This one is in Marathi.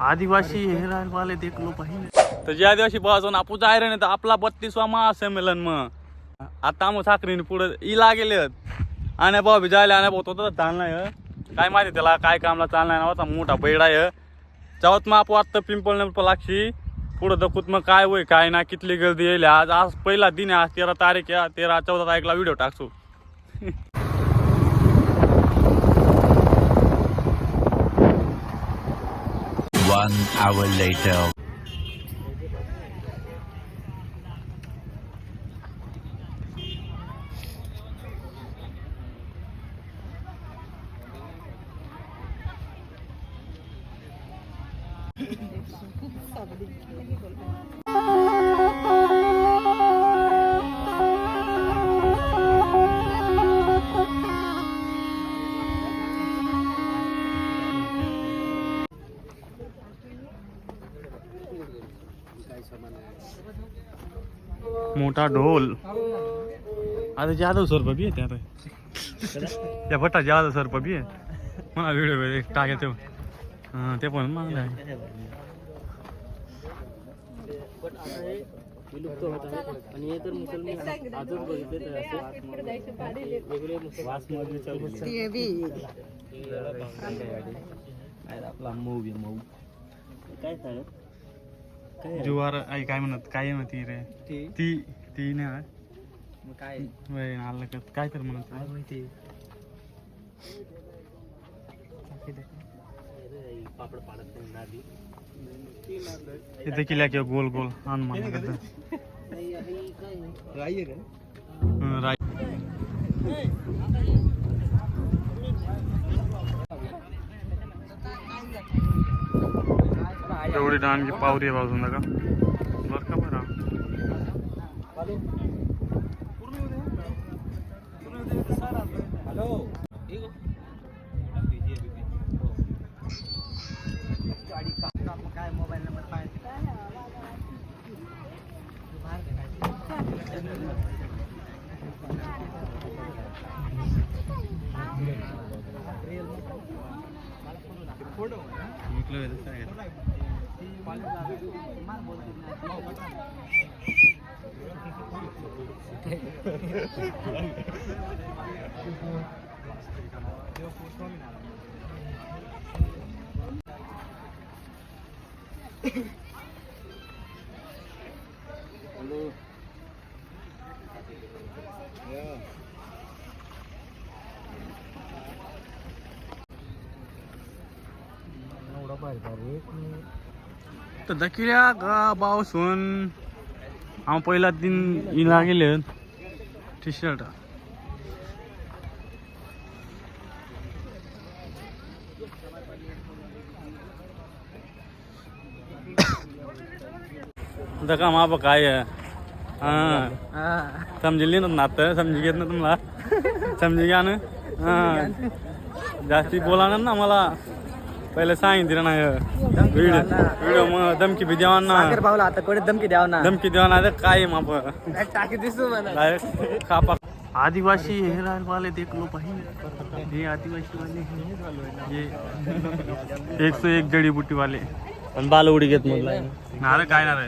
आदिवासी हे वाले देखलो पाहिजे तर जे आदिवासी बाजून आपू जाय रे तर आपला बत्तीसवा महासंमेलन मग. आता मग साखरीने पुढे इला गेलेत आणि भाऊ बी जायला आणि भाऊ तो तर चालणार काय माहिती त्याला काय कामला चालणार होता मोठा बैडा आहे जेव्हा मग आपण आत्ता पिंपळ पिंपळ लागशी. पुढं दखूत मग काय होय काय ना कितली गर्दी येईल. आज आज पहिला दिन आहे आज तेरा तारीख आहे तेरा चौदा तारीखला व्हिडिओ टाकतो. One hour later. मोठा ढोल. आता जाधव सर बी आहे त्यात त्या भट्टा जाधव सर बी आहे. मला व्हिडिओ टाकायचे हां ते पण मागलं आहे विलुप्त होत आहे आणि हे जर मुसलमान अजून बघितले तर असे वेगळे वासमध्ये आपला मऊ बी मऊ काय सांगत काय जुवार आई काय म्हणत काय म्हणती रे? ते? ती ती नाही मग काय? वय आलं का? काय तर म्हणत काय माहिती? पापड पाडत नाही नादी इथे केल्या किंवा गोल गोल हनुमान राई का राय एवढी डाणगी पावरी आहे बाजून का बर का बरं? Hello Hello. Yeah. ನೋಡಬಾರ್ದು ರೇಟ್ तर दकिल्या गा बावसून हा पहिला दिन इला गेले. टी शर्ट दका मा काय आहे? हा। समजली ना नातं समजी घेत ना तुम्हाला समजी घ्या ना? हा। जास्ती बोला ना मला। पहिले सांगितलं नाही. व्हिडिओ व्हिडिओ मग धमकी बी द्यावा ना. भाऊला आता कोणी धमकी द्याव ना. धमकी द्यावा ना काय माप? टाकी दिसतो मला. डायरेक्ट खापा. आदिवासी हेराल वाले देख लो पहिले हे आदिवासी वाले ये एक सौ एक जड़ी बूटी वाले पण बाल उडी घेत मग नारे काय नारे